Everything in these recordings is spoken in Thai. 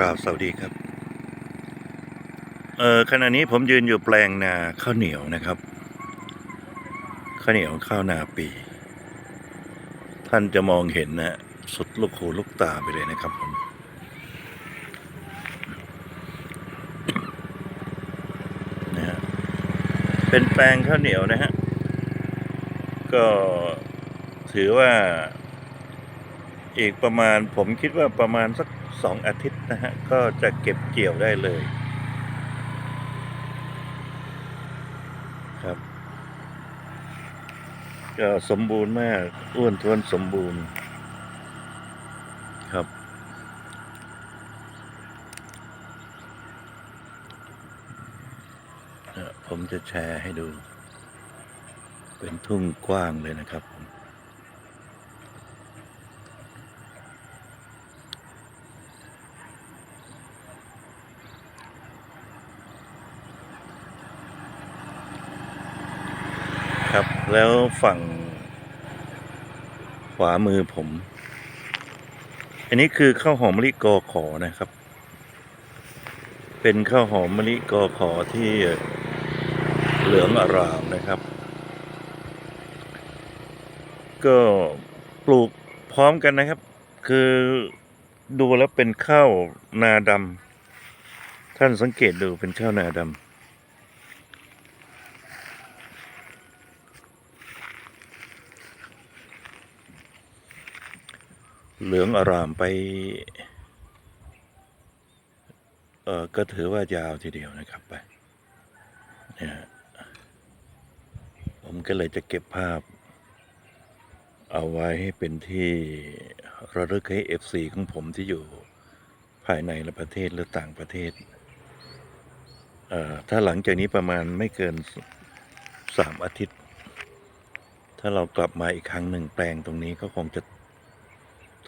ราบสวัสดีครับ เออขณะนี้ผมยืนอยู่แปลงนาข้าวเหนียวนะครับ ข้าวเหนียวข้าวนาปี ท่านจะมองเห็นนะสุดลูกหูลูกตาไปเลยนะครับผมนะฮะเป็นแปลงข้าวเหนียวนะฮะ ก็ถือว่าอีกประมาณผมคิดว่าประมาณสัก สองอาทิตย์นะฮะ ก็จะเก็บเกี่ยวได้เลยครับ ก็สมบูรณ์มากอ้วนท้วนสมบูรณ์ครับ ผมจะแชร์ให้ดู เป็นทุ่งกว้างเลยนะครับผม ครับ แล้วฝั่ง ขวามือผม อันนี้คือข้าวหอมมะลิกอขอนะครับ เป็นข้าวหอมมะลิกอขอที่เหลืองอารามนะครับ ก็ปลูกพร้อมกันนะครับ คือดูแล้วเป็นข้าวนาดำท่านสังเกตดูเป็นข้าวนาดำ เหลืองอารามไป เออก็ถือว่ายาวทีเดียวนะครับไปเนี่ยผมก็เลยจะเก็บภาพ เอาไว้ให้เป็นที่ระลึกให้เอฟซีของผมที่อยู่ภายในและประเทศหรือต่างประเทศ เอ่อ ถ้าหลังจากนี้ประมาณไม่เกินสามอาทิตย์ ถ้าเรากลับมาอีกครั้งหนึ่งแปลงตรงนี้ก็คงจะ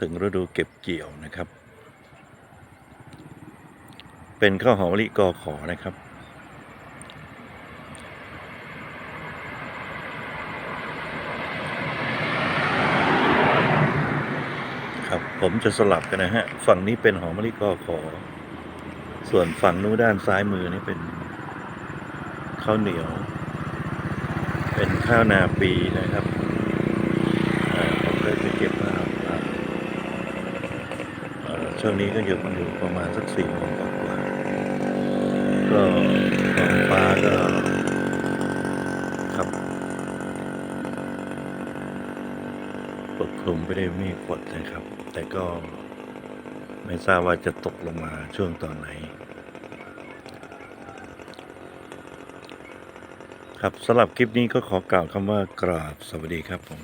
ถึงฤดูเก็บเกี่ยวนะครับ เป็นข้าวหอมมะลิกอขอนะครับ ครับผมจะสลับกันนะฮะ ฝั่งนี้เป็นหอมมะลิกอขอ ส่วนฝั่งนู้นด้านซ้ายมือนี่เป็นข้าวเหนียว เป็นข้าวนาปีนะครับอ่าผมก็จะเก็บภาพครับ เอ่อ ช่วงนี้ก็อยู่มันอยู่ประมาณสักสี่โมงกว่าก็ท้องฟ้าก็ครับปกคลุมไปด้วยเมฆฝนนะครับ แต่ก็ไม่ทราบว่าจะตกลงมาช่วงตอนไหน ครับสำหรับคลิปนี้ก็ขอกล่าวคำว่ากราบสวัสดีครับผม